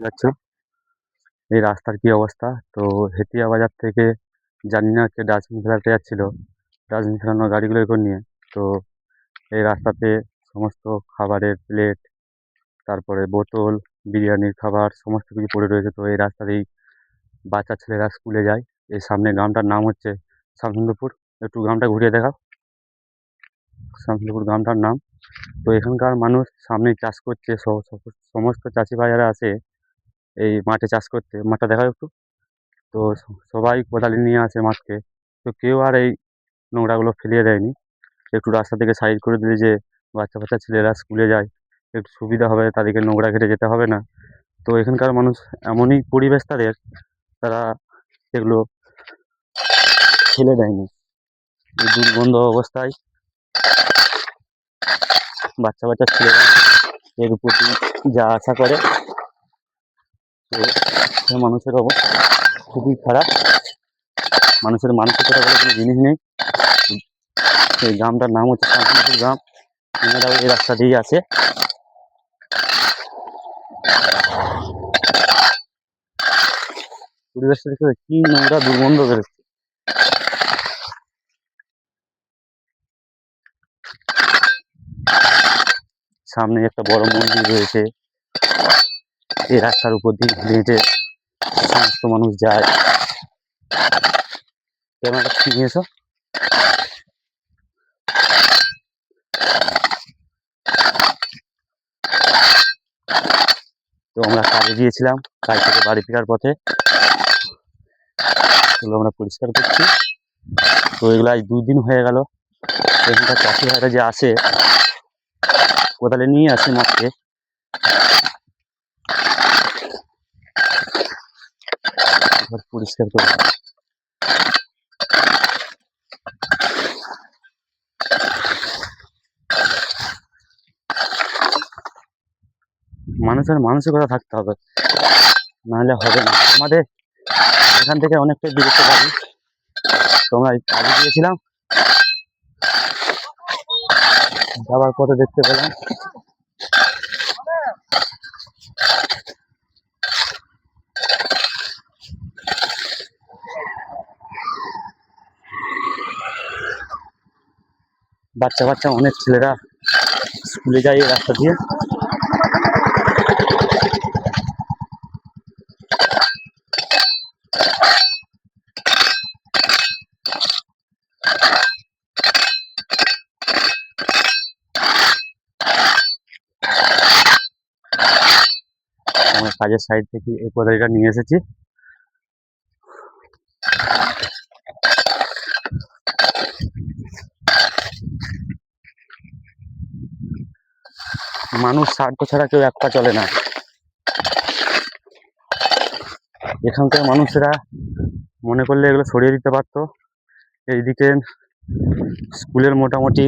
যাচ্ছ। এই রাস্তার কি অবস্থা? তো হেতিয়া বাজার থেকে জানি না কে ডাস্টবিন ফেলাতে যাচ্ছিল। ডাস্টবিন ফেলানো গাড়িগুলো করে নিয়ে। তো এই রাস্তাতে সমস্ত খাবারের প্লেট তারপরে বোতল, বিরিয়ানির খাবার, সমস্ত কিছু পড়ে রয়েছে। তো এই রাস্তাতেই বাচ্চা ছেলেরা স্কুলে যায়। এই সামনে গ্রামটার নাম হচ্ছে শামসুন্দরপুর একটু গ্রামটা ঘুরিয়ে দেখাও। শামসুন্দরপুর গ্রামটার নাম। তো এখানকার মানুষ সামনে চাষ করছে। সমস্ত চাষি ভাইয়ারা আছে। এই মাঠে চাষ করতে। মাঠটা দেখাও একটু। তো সবাই কোদালি নিয়ে আসে মাঠকে। তো কেউ আর এই নোংরাগুলো ফেলিয়ে দেয়নি। একটু রাস্তা থেকে সাইড করে দিলে যে বাচ্চা বাচ্চা ছেলেরা স্কুলে যায়, একটু সুবিধা হবে, তাদেরকে নোংরা ঘেটে যেতে হবে না। তো এখানকার মানুষ এমনই পরিবেশ তাদের, তারা এগুলো ফেলে দেয়নি। দুর্গন্ধ অবস্থায় বাচ্চা বাচ্চা ছেলেরা এর প্রতি যা আশা করে তো মানুষের অবস্থা খুবই খারাপ। মানুষের মানসিকতা বলে কোনো জিনিস নেই। এই গ্রামটার নাম হচ্ছে শান্তিপুর গ্রাম। এনারাও এই রাস্তা দিয়ে আসে পরিবেশটা দেখে কি নোংরা, দুর্গন্ধ বেরোচ্ছে। সামনে একটা বড় মন্দির রয়েছে। এই রাস্তার উপর দিয়ে হেঁটে হেঁটে সমস্ত মানুষ যায়। ক্যামেরাটা ঠিক এসো তো আমরা কাজে গিয়েছিলাম কাজ থেকে বাড়ি ফেরার পথে। এগুলো আমরা পরিষ্কার করছি। তো এগুলো আজ দুই দিন হয়ে গেল। এখানকার চাষি ভাইরা যে আসে, কোদালে নিয়ে আসে এবার পরিষ্কার করে মানুষের মানসিকতা থাকতে হবে, নাহলে হবে না। আমাদের এখান থেকে অনেকটাই দূরত্ব পাবি। তোমরা কাজে গিয়েছিলাম যাবার পথে দেখতে পেলাম। বাচ্চা বাচ্চা অনেক ছেলেরা স্কুলে যায় এই রাস্তা দিয়ে আমার কাজের সাইড থেকে এই কোদালিটা নিয়ে এসেছি। মানুষ স্বার্থ ছাড়া কেউ এক পা চলে না। এখানকার মানুষেরা মনে করলে এগুলো সরিয়ে দিতে পারতো। এইদিকে স্কুলের মোটামুটি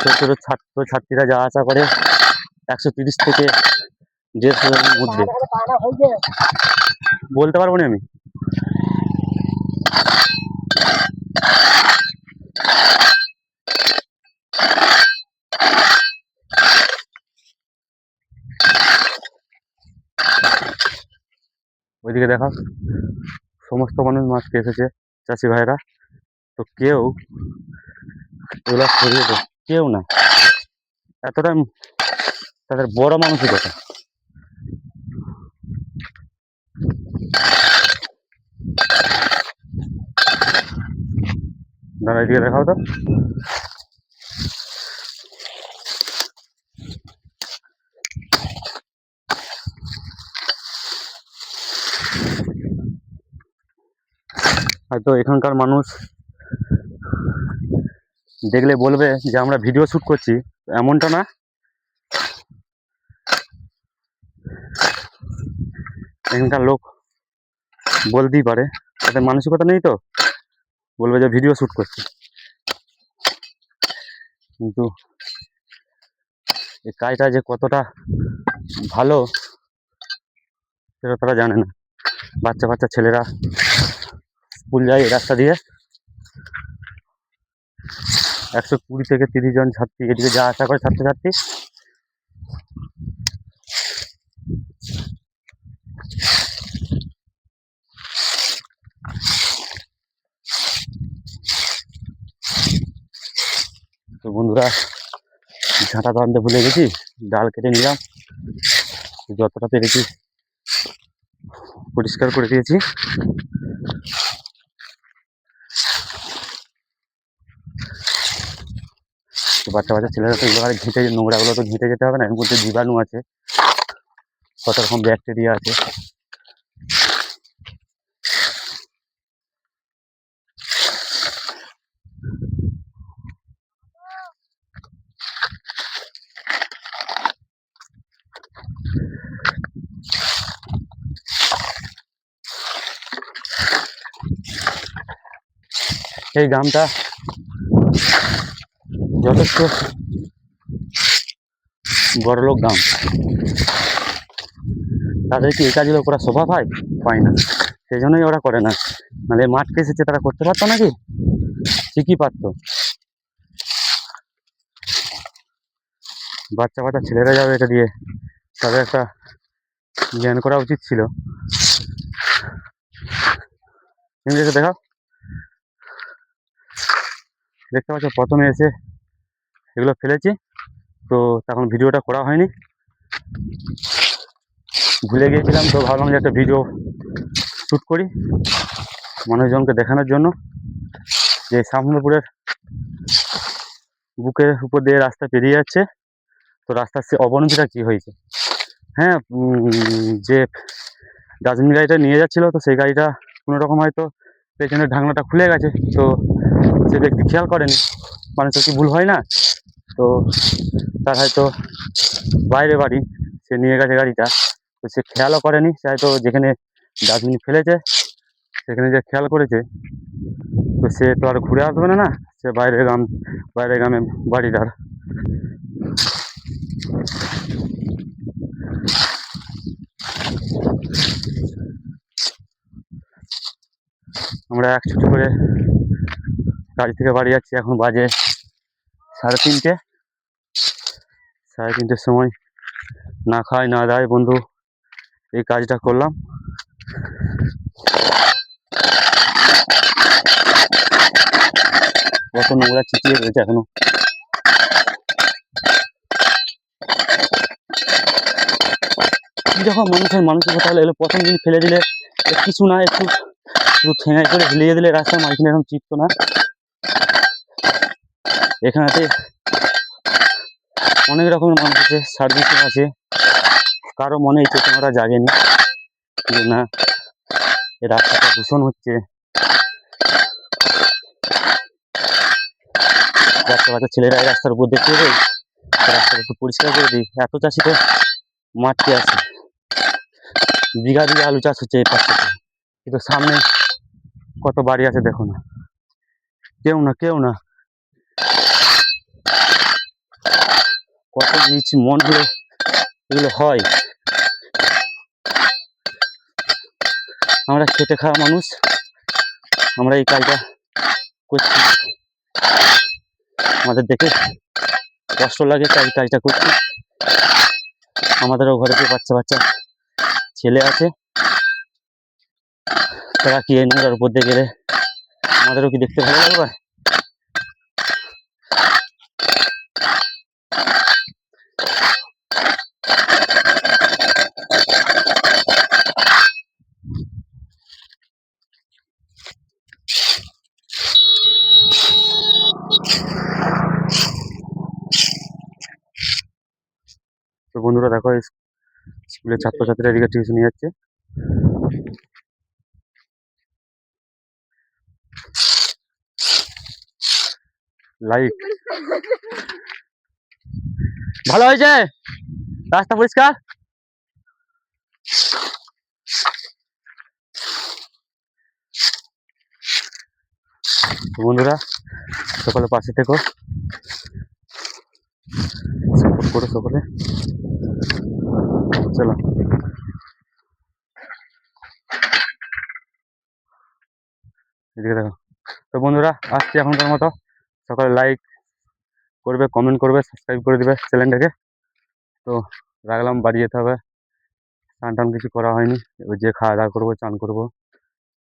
ছোট ছোট ছাত্র ছাত্রীরা যা আশা করে, একশো তিরিশ থেকে দেড়শো জনের মধ্যে। বলতে পারব না আমি? ওইদিকে দেখো সমস্ত মানুষ মাছকে এসেছে চাষি ভাইরা তো কেউ এগুলো সরিয়ে কেউ না। এতটা তাদের বড় মানসিকতা। দাঁড়া এদিকে দেখাও তো। হয়তো এখানকার মানুষ দেখলে বলবে যে আমরা ভিডিও শ্যুট করছি, এমনটা না? এখানকার লোক বলতেই পারে তাদের মানসিকতা নেই তো? বলবে যে ভিডিও শ্যুট করছি। কিন্তু এই কাজটা যে কতটা ভালো, সেটা তারা জানে না। বাচ্চা বাচ্চা ছেলেরা স্কুল যায় এই রাস্তা দিয়ে। একশো কুড়ি থেকে তিরিশ জন ছাত্রী এদিকে যা আশা করে ছাত্রছাত্রী। তো বন্ধুরা, ঝাঁটা তো আনতে ভুলে গেছি, ডাল কেটে নিলাম। যতটা পেরেছি পরিষ্কার করে দিয়েছি। বাচ্চা বাচ্চা ছেলেরা তো আর ঘেঁটে, নোংরাগুলো তো ঘেঁটে যেতে হবে না, এর মধ্যে জীবাণু আছে, কত রকম ব্যাকটেরিয়া আছে। এই গ্রামটা যথেষ্ট বড়লোক গ্রাম। তাদের কি এই কাজগুলো করার স্বভাব হয় পায়? না। সেই জন্যই ওরা করে না। মানে মাঠকে এসেছে, তারা করতে পারতো নাকি? ঠিকই পারতো। বাচ্চা বাচ্চা ছেলেরা যাবে এটা দিয়ে, তাদের একটা জ্ঞান করা উচিত ছিল। দেখাও। দেখতে পাচ্ছ, প্রথমে এসে এগুলো ফেলেছি। তো তখন ভিডিওটা করা হয়নি। ভুলে গিয়েছিলাম, তো ভাবলাম যে একটা ভিডিও শ্যুট করি মানুষজনকে দেখানোর জন্য। যে সামনেপুরের বুকের উপর দিয়ে রাস্তা পেরিয়ে যাচ্ছে। তো রাস্তার সে অবনতিটা কী হয়েছে? হ্যাঁ যে ডাস্টবিন গাড়িটা নিয়ে যাচ্ছিল, তো সেই গাড়িটা কোনো রকম হয়তো পেছনের ঢাকনাটা খুলে গেছে। তো সে ব্যক্তি খেয়াল করেনি। মানুষের কি ভুল হয় না? তো তার হয়তো বাইরে বাড়ি, সে নিয়ে গেছে গাড়িটা। তো সে খেয়ালও করেনি, সে হয়তো যেখানে ডাস্টবিন ফেলেছে, সেখানে যে খেয়াল করেছে, তো সে তো আর ঘুরে আসবে না না? সে বাইরে গ্রাম বাইরে গ্রামে বাড়ি তার। আমরা এক ছুটি করে কাজ থেকে বাড়ি যাচ্ছি, এখন বাজে সাড়ে তিনটে। সাড়ে তিনটের সময় না খাই, না দায় বন্ধু, এই কাজটা করলাম। কত নোংরা চিটিয়ে রয়েছে এখনও। যখন মানুষের মানসিকতা হলে এগুলো প্রথম দিন ফেলে দিলে কিছু না, একটু ঠেঙাই করে ঝুলিয়ে দিলে রাস্তার মাঝখানে এরকম চিপতো না। এখানেতে অনেক রকমের মানুষ আছে সার্ভিস আছে। কারও মনে এই চেতনাটা জাগেনি যে না রাস্তাটা দূষণ হচ্ছে। বাচ্চা বাচ্চা ছেলেরা এই রাস্তার উপর দেখতে হবে রাস্তাটা একটু পরিষ্কার করে দিই। এত চাষি তো আছে? বিঘা বিঘা আলু চাষ হচ্ছে এই পাশটাতে কিন্তু সামনে কত বাড়ি আছে দেখো না। কেউ না কেউ না। কত নিচ মন হলে এগুলো হয়। আমরা খেটে খাওয়া মানুষ, আমরা এই কাজটা করছি। আমাদের দেখে কষ্ট লাগে তাই কাজটা করছি। আমাদেরও ঘরেতে বাচ্চা বাচ্চা ছেলে আছে, তারা কি নোংরার উপর দিয়ে গেলে আমাদেরও কি দেখতে ভালো লাগবে? তো বন্ধুরা দেখো স্কুলের ছাত্রছাত্রীরা এদিকে টিউশন নিয়ে যাচ্ছে। লাইট ভালো হয়েছে? রাস্তা পরিষ্কার? বন্ধুরা সকলে পাশে থেকো। সাপোর্ট করো সকলে। চলো। এদিকে দেখো। তো বন্ধুরা, আসছি এখনকার মতো। সকালে লাইক করবে কমেন্ট করবে সাবস্ক্রাইব করে দেবে চ্যানেলটাকে তো রাখলাম, বাড়ি যেতে হবে। স্নান টান কিছু করা হয়নি। এবার যে খাওয়া দাওয়া করব, চান করব।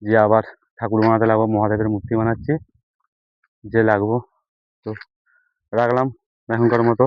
যে আবার ঠাকুর বানাতে লাগবো, মহাদেবের মূর্তি বানাচ্ছি। যে লাগবো। তো রাখলাম, এখনকার মতো।